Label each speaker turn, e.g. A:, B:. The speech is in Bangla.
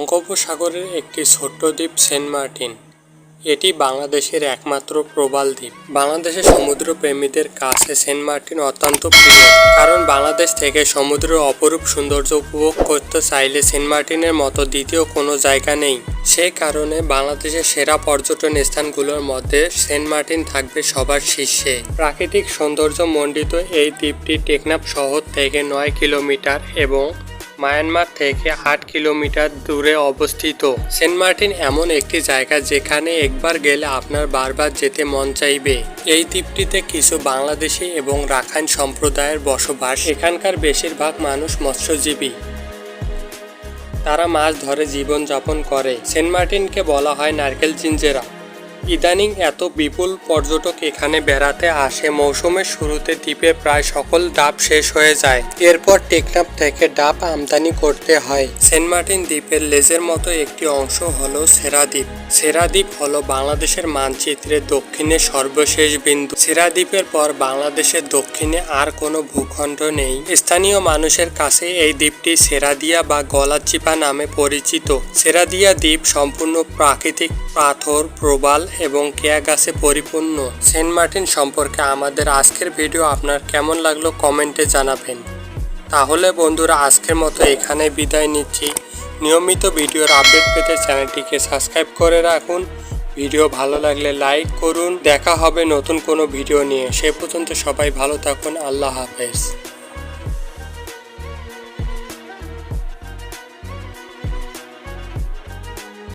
A: বঙ্গোপসাগরের একটি ছোট্ট দ্বীপ সেন্ট মার্টিন। এটি বাংলাদেশের একমাত্র প্রবাল দ্বীপ। বাংলাদেশের সমুদ্র প্রেমীদের কাছে সেন্ট মার্টিন অত্যন্ত প্রিয়, কারণ বাংলাদেশ থেকে সমুদ্রের অপরূপ সৌন্দর্য উপভোগ করতে চাইলে সেন্ট মার্টিনের মতো দ্বিতীয় কোনো জায়গা নেই। সেই কারণে বাংলাদেশের সেরা পর্যটন স্থানগুলোর মধ্যে সেন্ট মার্টিন থাকবে সবার শীর্ষে। প্রাকৃতিক সৌন্দর্য মণ্ডিত এই দ্বীপটি টেকনাফ শহর থেকে নয় কিলোমিটার এবং মায়ানমার থেকে আট কিলোমিটার দূরে অবস্থিত। সেন্ট মার্টিন এমন একটি জায়গা যেখানে একবার গেলে আপনার বারবার যেতে মন চাইবে। এই দ্বীপটিতে কিছু বাংলাদেশি এবং রাখাইন সম্প্রদায়ের বসবাস। এখানকার বেশিরভাগ মানুষ মৎস্যজীবী। তারা মাছ ধরে জীবনযাপন করে। সেন্ট মার্টিনকে বলা হয় নারকেল জিঞ্জেরা। ইদানিং এত বিপুল পর্যটক এখানে বেড়াতে আসে, মৌসুমের শুরুতে দ্বীপে প্রায় সকল ডাব শেষ হয়ে যায়। এরপর টেকনাপ থেকে ডাব আমদানি করতে হয়। সেন্ট মার্টিন দ্বীপের লেজের মতো একটি অংশ হলো সেরাদ্বীপ সেরাদ্বীপ হল বাংলাদেশের মানচিত্রের দক্ষিণে সর্বশেষ বিন্দু। সেরাদ্বীপের পর বাংলাদেশের দক্ষিণে আর কোনো ভূখণ্ড নেই। স্থানীয় মানুষের কাছে এই দ্বীপটি সেরাদিয়া বা গলাচিপা নামে পরিচিত। সেরাদিয়া দ্বীপ সম্পূর্ণ প্রাকৃতিক পাথর, প্রবাল এবং কেয়া গাছে পরিপূর্ণ। সেন্ট মার্টিন সম্পর্কে আমাদের আজকের ভিডিও আপনার কেমন লাগল কমেন্টে জানাবেন। তাহলে বন্ধুরা, আজকের মতো এখানে বিদায় নিচ্ছি। নিয়মিত ভিডিওর আপডেট পেতে চ্যানেলটিকে সাবস্ক্রাইব করে রাখুন। ভিডিও ভালো লাগলে লাইক করুন। দেখা হবে নতুন কোনো ভিডিও নিয়ে। সে পর্যন্ত সবাই ভালো থাকুন। আল্লাহ হাফেজ।